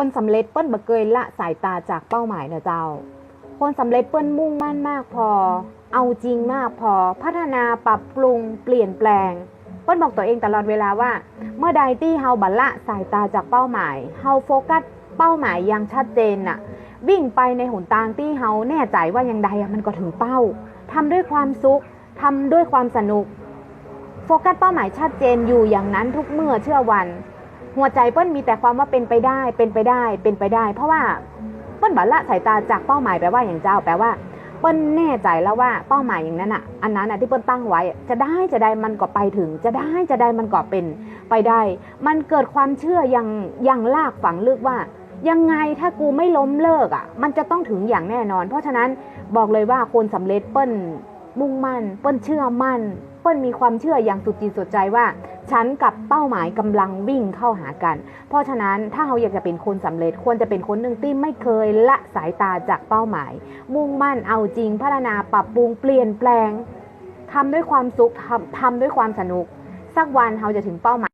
คนสำเร็จเปิ้นบ่เกยละสายตาจากเป้าหมายนะเจ้า คนสำเร็จเปิ้นมุ่งมั่นมากพอ เอาจริงมากพอ พัฒนาปรับปรุงเปลี่ยนแปลง เปิ้นบอกตัวเองตลอดเวลาว่า เมื่อใดที่เฮาบัลละสายตาจากเป้าหมาย เฮาโฟกัสเป้าหมายอยังชัดเจนน่ะ วิ่งไปในหนทางที่เฮาแน่ใจว่ายังใดมันก็ถึงเป้าทำด้วยความสุขทำด้วยความสนุก โฟกัสเป้าหมายชัดเจนอยู่อย่างนั้นทุกเมื่อเชื่อวัน หัวใจเปิ้ลมีแต่ความว่าเป็นไปได้ เป็นไปได้ เป็นไปได้ เพราะว่าเปิ้ลบัลละสายตาจากเป้าหมายแปลว่าอย่างเจ้าแปลว่าเปิ้ลแน่ใจแล้วว่าเป้าหมายอย่างนั้นอะ อันนั้นอะที่เปิ้ลตั้งไว้ จะได้จะได้มันก็ไปถึง จะได้จะได้มันก็เป็นไปได้ มันเกิดความเชื่ออย่างอย่างลากฝังลึกว่า ยังไงถ้ากูไม่ล้มเลิกอะ มันจะต้องถึงอย่างแน่นอน เพราะฉะนั้นบอกเลยว่าคนสำเร็จเปิ้ล มุ่งมั่น เปิ้ลเชื่อมั่น เปิ้ลมีความเชื่ออย่างสุดจิตสุดใจว่า ฉันกับเป้าหมายกำลังวิ่งเข้าหากัน เพราะฉะนั้นถ้าเราอยากจะเป็นคนสำเร็จควรจะเป็นคนหนึ่งที่ไม่เคยละสายตาจากเป้าหมาย มุ่งมั่นเอาจริงพัฒนาปรับปรุงเปลี่ยนแปลงทำด้วยความสุขทำทำด้วยความสนุก สักวันเราจะถึงเป้าหมาย